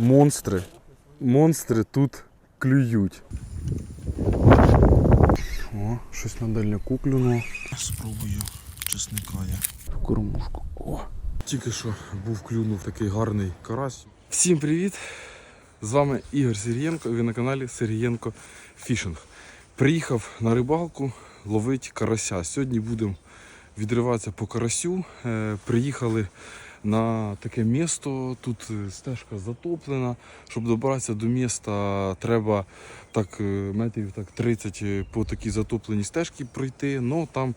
монстри. Монстри тут клюють. О, щось на дальняку клюнуло. Спробую чесника я в кормушку. О! Тільки що був клюнув такий гарний карась. Всім привіт! З вами Ігор Сергієнко, ви на каналі Сергієнко Фішинг. Приїхав на рибалку ловити карася. Сьогодні будемо відриватися по карасю. Е, приїхали на таке місто. Тут е, стежка затоплена. Щоб добратися до міста, треба так е, метрів так 30 по такій затопленій стежці пройти. Ну там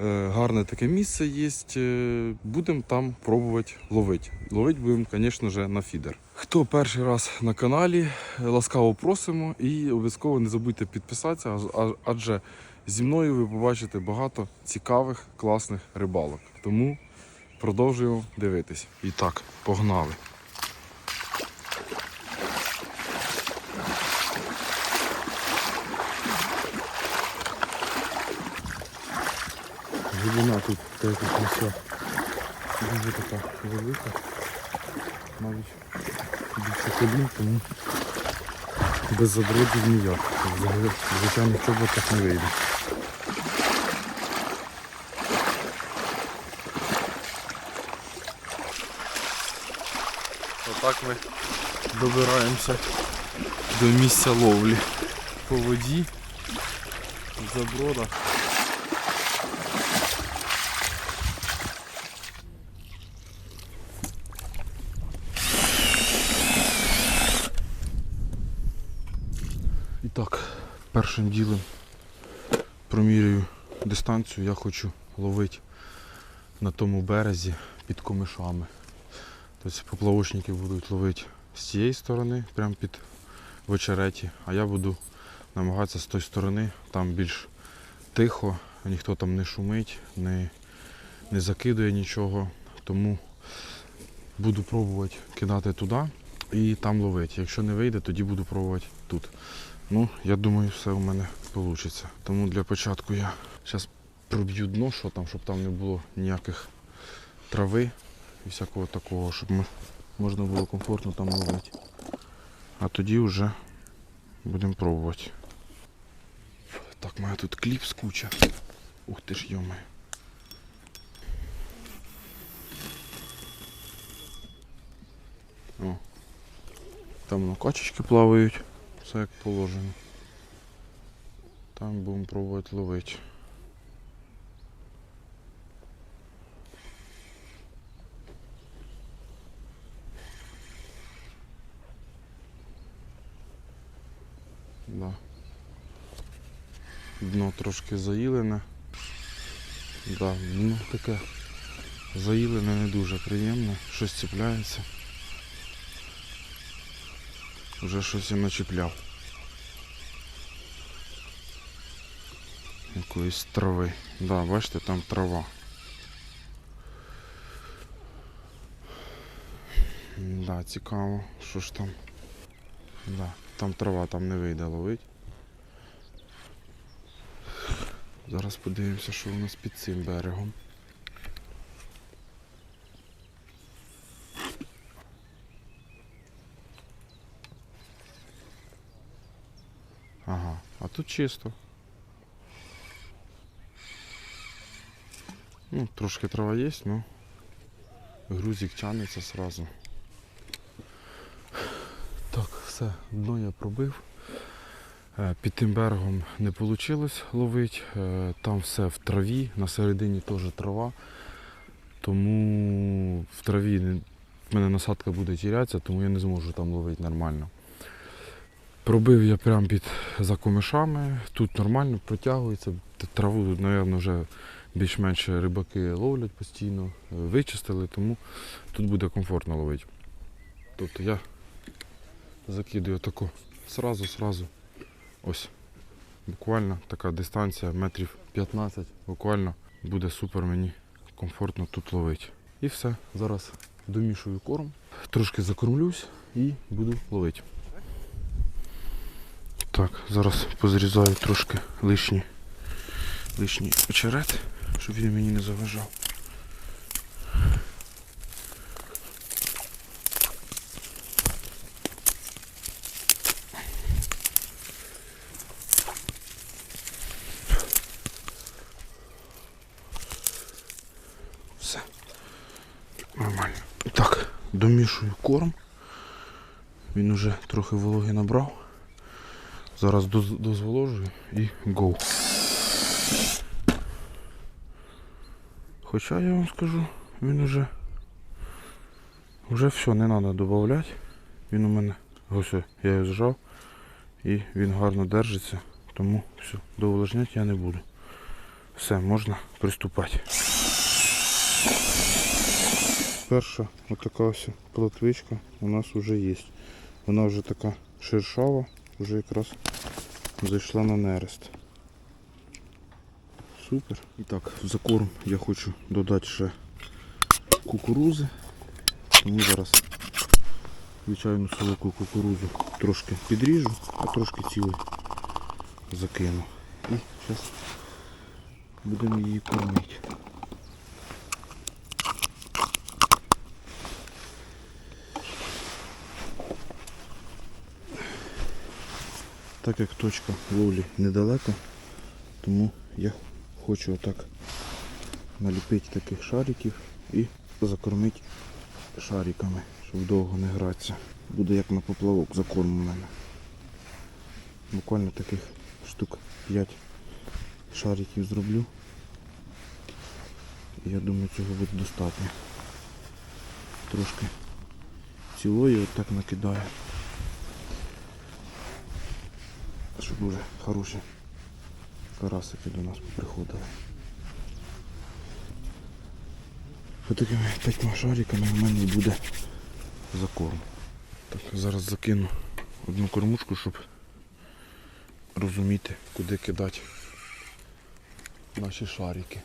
е, гарне таке місце є. Е, Будемо там пробувати ловити. Ловити будемо, звісно ж, на фідер. Хто перший раз на каналі, е, ласкаво просимо і обов'язково не забудьте підписатися, адже зі мною ви побачите багато цікавих, класних рибалок. Тому продовжуємо дивитись. І так, погнали. Глибина тут деяких місцях дуже така велика. Навіть більше колін, тому без забродів ніяк. Взагалі в звичайних чоботах не вийде. Отак ми добираємося до місця ловлі по воді, заброда. І так, першим ділом промірюю дистанцію. Я хочу ловити на тому березі під комишами. Тобто поплавочники будуть ловити з цієї сторони, прямо під в очереті, а я буду намагатися з тої сторони, там більш тихо, ніхто там не шумить, не, не закидує нічого. Тому буду пробувати кидати туди і там ловити. Якщо не вийде, тоді буду пробувати тут. Ну, я думаю, все у мене вийде. Тому для початку я зараз проб'ю дно, що там, щоб там не було ніяких трави і всякого такого, щоб можна було комфортно там ловити. А тоді вже будемо пробувати. Так, мене тут кліп з куча. Ух ти ж йоми. О. Там ну, качечки плавають, все як положено. Там будемо пробувати ловити. Да. Дно трошки заїлене. Да, дно таке заїлене не дуже приємне, щось цепляється. Вже щось я начіпляв. Якоїсь трави. Да, бачите, там трава. Да, цікаво, що ж там. Да, там трава, там не вийде ловить. Зараз подивимося, що у нас під цим берегом. Ага, а тут чисто. Ну, трошки трава є, но грузик тянеться сразу. Так, все, дно я пробив. Е, Під тим берегом не вийшло ловити. Е, Там все в траві, на середині теж трава. Тому в траві в мене насадка буде тірятися, тому я не зможу там ловити нормально. Пробив я прямо під за комишами, тут нормально протягується. Траву тут, мабуть, вже більш-менш рибаки ловлять постійно, е, вичистили, тому тут буде комфортно ловити. Тобто я закидую таку сразу, сразу. Ось. Буквально така дистанція метрів 15, буквально буде супер мені комфортно тут ловити. І все. Зараз домішую корм, трошки закормлюсь і буду ловити. Так, зараз позрізаю трошки лишні, лишній очерет, щоб він мені не заважав. Домішую корм. Він уже трохи вологи набрав. Зараз дозволожую і гоу. Хоча я вам скажу, він уже вже все, не треба додавати. Він у мене ось я його зжав і він гарно держиться, тому все, доволожняти я не буду. Все, можна приступати. Перша отака ось плотвичка у нас вже є. Вона вже така шершава, вже якраз зайшла на нерест. Супер. І так, в закорм я хочу додати ще кукурузи. Тому зараз звичайну солоку кукурузу трошки підріжу, а трошки цілий закину. І зараз будемо її кормити. Так як точка ловлі недалеко, тому я хочу отак наліпити таких шариків і закормити шариками, щоб довго не гратися. Буде як на поплавок закорм у мене. Буквально таких штук 5 шариків зроблю. Я думаю цього буде достатньо. Трошки цілої отак накидаю. Щоб уже хороші карасики до нас приходили. Отакими п'ятьма шариками в мене буде закорм. Так, зараз закину одну кормушку, щоб розуміти, куди кидати наші шарики.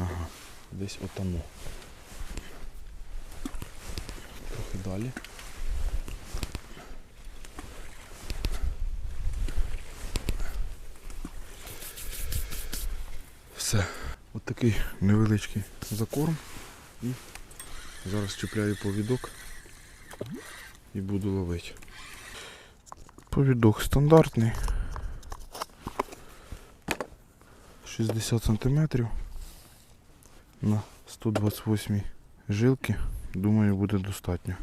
Ага, десь отамо. Трохи далі. Все. От такий невеличкий закорм. І зараз чіпляю повідок і буду ловити. Повідок стандартний. 60 см на 128 жилки. Думаю, буде достатньо.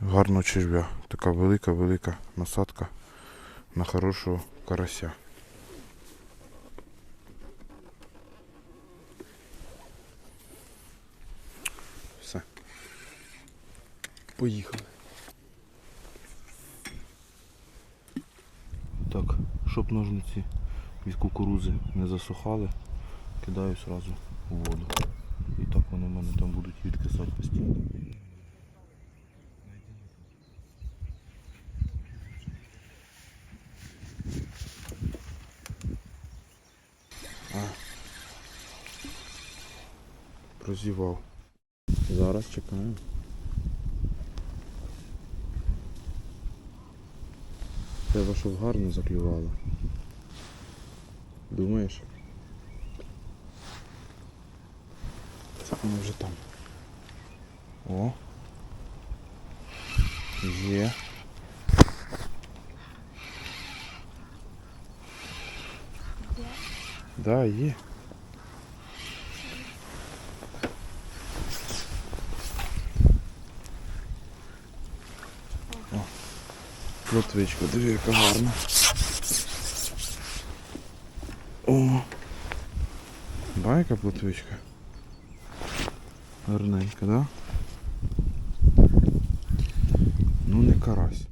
Гарно черв'я. Така велика-велика насадка на хорошого карася. Все. Поїхали. Так, щоб ножниці від кукурузи не засухали, кидаю сразу у воду. І так вони в мене там будуть відкисати постійно. Прозівав. Зараз чекаємо. Треба, щоб гарно заклювало. Думаєш? Так, воно вже там. О. Є. Да, є. Плотвичка, диви, яка гарна. О. Байка плотвичка. Гарненька, да? Ну не карась.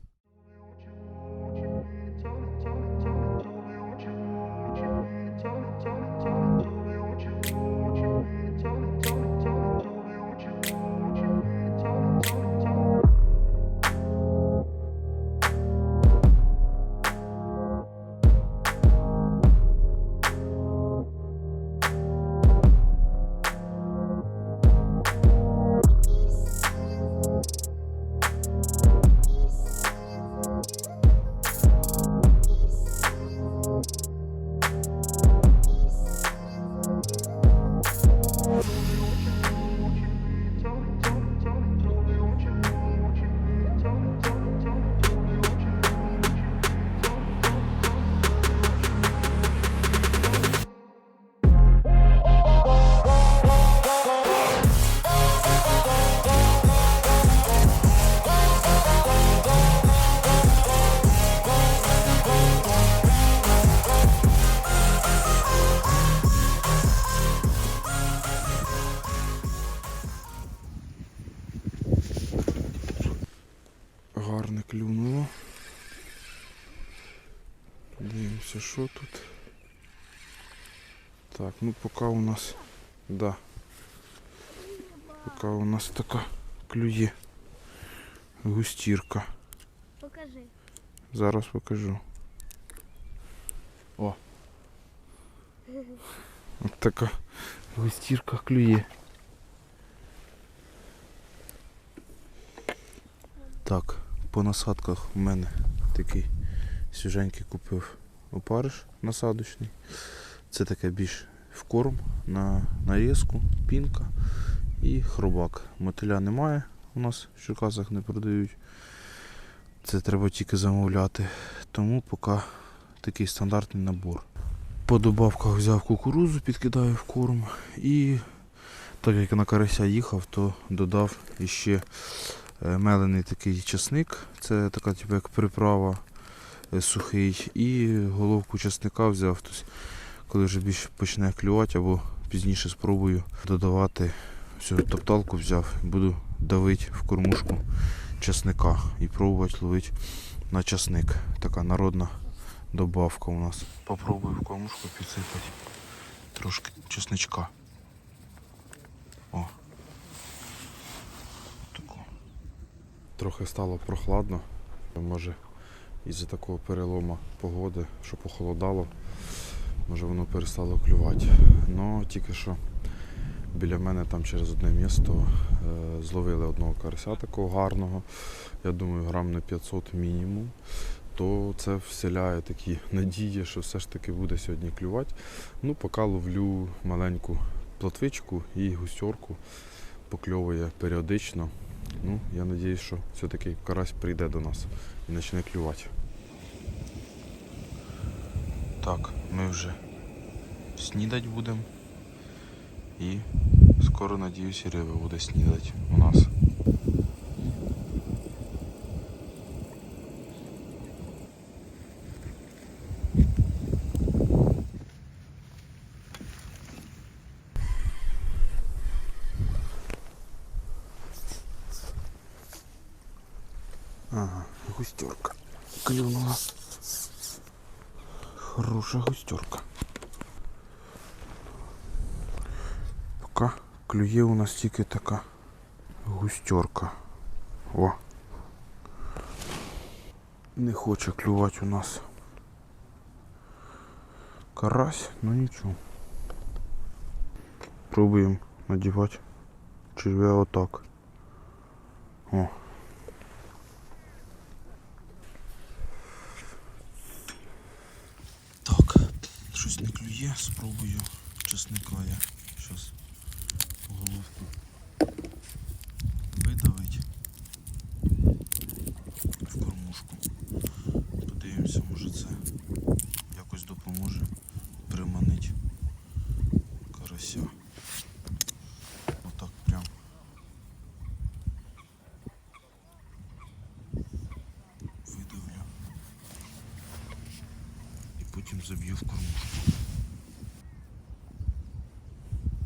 Поки у нас. Да. Поки у нас така клює густірка. Покажи. Зараз покажу. О. От така густірка клює. Так, по насадках у мене такий свіженький купив опариш насадочний. Це таке більш в корм на нарізку, пінка і хробак. Мотиля немає у нас в Черкасах не продають. Це треба тільки замовляти. Тому поки такий стандартний набор. По добавках взяв кукурузу, підкидаю в корм. І так як на карася їхав, то додав іще е, мелений такий часник. Це така типу, як приправа е, сухий. І головку часника взяв. Тобто, коли вже більше почне клювати або пізніше спробую додавати всю топталку взяв, буду давити в кормушку часника і пробувати ловити на часник. Така народна добавка у нас. Попробую в кормушку підсипати трошки чесничка. О. Тако. Трохи стало прохладно. Може із-за такого перелому погоди, що похолодало, може воно перестало клювати. Ну тільки що біля мене там через одне місто е, зловили одного карася такого гарного. Я думаю, грам на 500 мінімум. То це вселяє такі надії, що все ж таки буде сьогодні клювати. Ну, поки ловлю маленьку плотвичку і гусьорку покльовує періодично. Ну, я сподіваюся, що все-таки карась прийде до нас і почне клювати. Так, ми вже снідати будемо. І скоро, надіюсь, і риба буде снідати у нас. Ага, густерка. Клюнула. Хорошая густерка. Поки клює у нас тільки така густерка. О. Не хоче клювати у нас. Карась, ну нічого. Пробуємо надівати черв'я отак. О. спробую чесника я. Щас головку видавить в кормушку. Подивимося, може це якось допоможе приманити карася. Отак прям. Видавлю. І потім заб'ю в кормушку.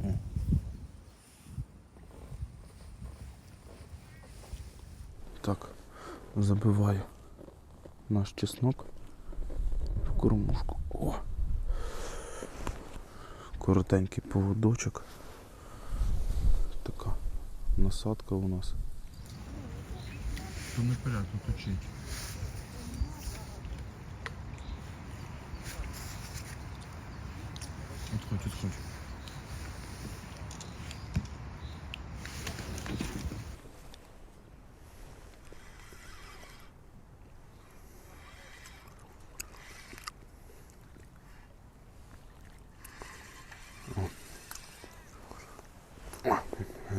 О. Так, забиваю наш чеснок в кормушку. О! Коротенький поводочок. Така насадка у нас. Що не точить.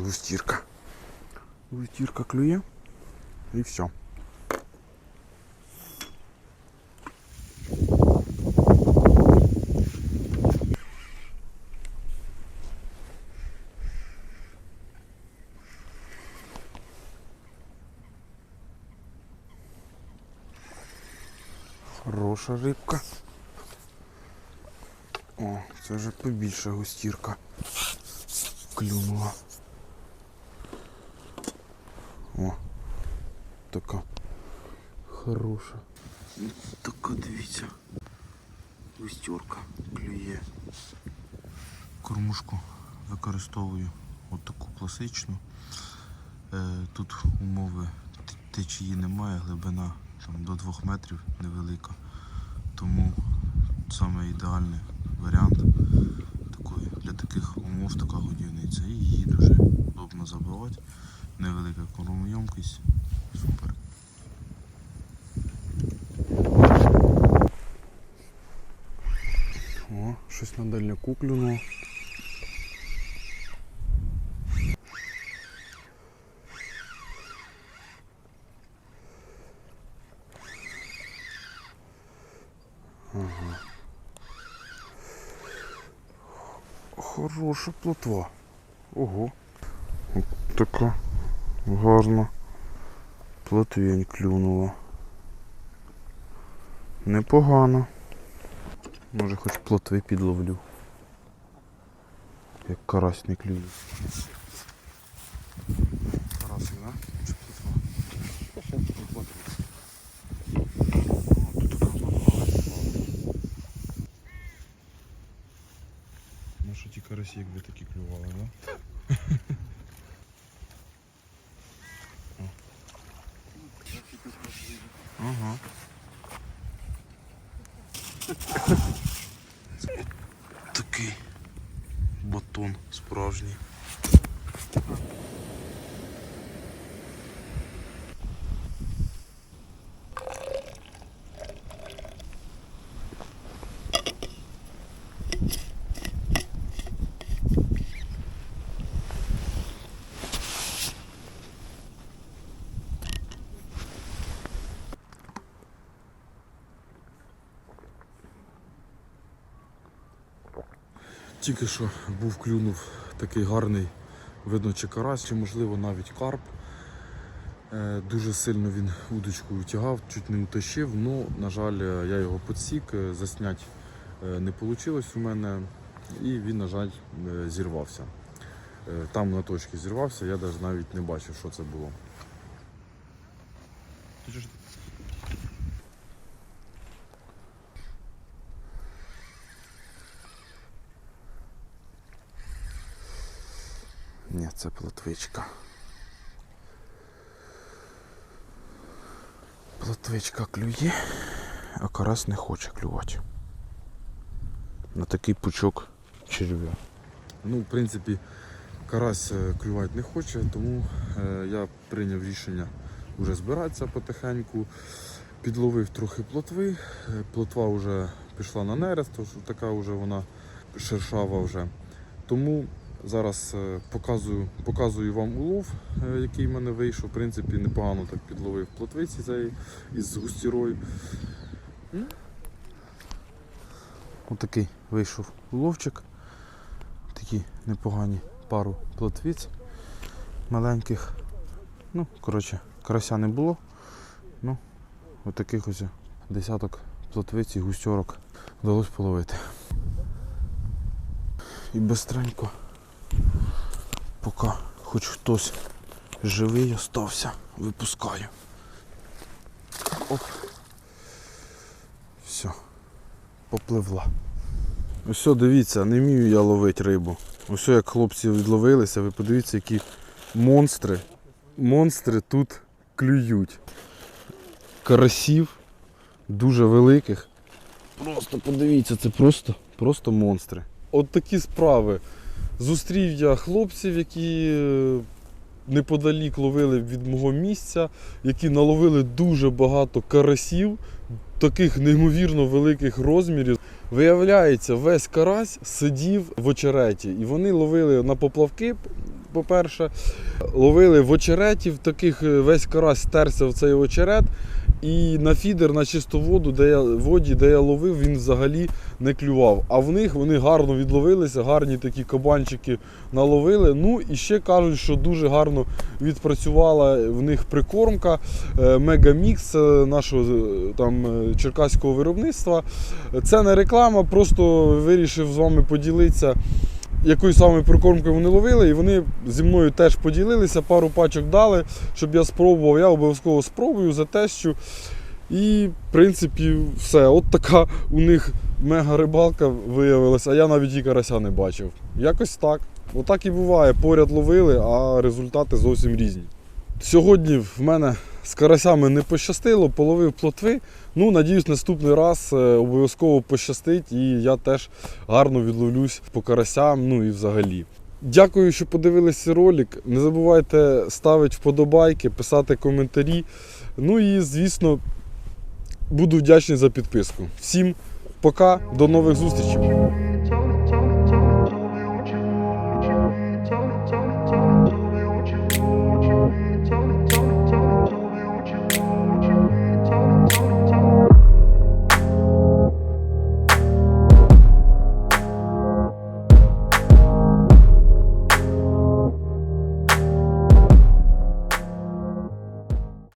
густірка. Густірка клює і все. Хороша рибка. О, це вже побільша густірка клюнула. Така хороша. Така дивіться. Вістерка клює. Кормушку використовую от таку класичну. Е, Тут умови течії немає, глибина там, до 2 метрів невелика. Тому саме ідеальний варіант такої, для таких умов така годівниця. І її дуже удобно забивати. Невелика кормоємкість. Супер. О, щось на дальняку клюнуло. Ага. Хороша плотва. Ого. Така гарна плотвень клюнула. Непогано. Може хоч плотви підловлю. Як карась не клює. Карасик, да? Чи плотва? Ну що ті карасі, якби такі клювали, да? О. Ага. Такий батон справжній. Тільки що був клюнув такий гарний, видно, чи карась, чи можливо навіть карп. Е, Дуже сильно він удочкою тягав, чуть не утащив. Ну, на жаль, я його підсік, е, заснять е, не вийшло у мене, і він, на жаль, зірвався. Там на точці зірвався, я навіть не бачив, що це було. Ні, це плотвичка. Плотвичка клює, а карась не хоче клювати. На такий пучок черв'я. Ну, в принципі, карась е, клювати не хоче, тому е, я прийняв рішення вже збиратися потихеньку. Підловив трохи плотви. Е, Плотва вже пішла на нерест, тож така вже вона шершава вже. Тому зараз е, показую, показую вам улов, е, який в мене вийшов. В принципі, непогано так підловив плотвиці цієї із густірою. Отакий вийшов уловчик. Такі непогані пару плотвиць маленьких. Ну, коротше, карася не було. Ну, отаких ось десяток плотвиць і густьорок вдалося половити. І бистренько, поки хоч хтось живий остався, випускаю. Оп. Все, попливла. Ось, дивіться, не вмію я ловити рибу. Ось як хлопці відловилися, ви подивіться, які монстри. Монстри тут клюють. Карасів дуже великих. Просто подивіться, це просто, просто монстри. От такі справи. Зустрів я хлопців, які е, неподалік ловили від мого місця, які наловили дуже багато карасів, таких неймовірно великих розмірів. Виявляється, весь карась сидів в очереті. І вони ловили на поплавки, по-перше, ловили в очереті, в таких е, весь карась стерся в цей очерет. І на фідер, на чисту воду, де я воді, де я ловив, він взагалі не клював. А в них вони гарно відловилися, гарні такі кабанчики наловили. Ну і ще кажуть, що дуже гарно відпрацювала в них прикормка е, Мегамікс е, нашого е, там черкаського виробництва. Це не реклама, просто вирішив з вами поділитися. Якою саме прикормкою вони ловили, і вони зі мною теж поділилися, пару пачок дали, щоб я спробував. Я обов'язково спробую, затещу. І, в принципі, все. От така у них мега рибалка виявилася, а я навіть і карася не бачив. Якось так. Отак і буває. Поряд ловили, а результати зовсім різні. Сьогодні в мене з карасями не пощастило, половив плотви. Ну, надіюсь, наступний раз е, обов'язково пощастить, і я теж гарно відловлюсь по карасям, ну і взагалі. Дякую, що подивились цей ролик. Не забувайте ставити вподобайки, писати коментарі. Ну і, звісно, буду вдячний за підписку. Всім пока, до нових зустрічей!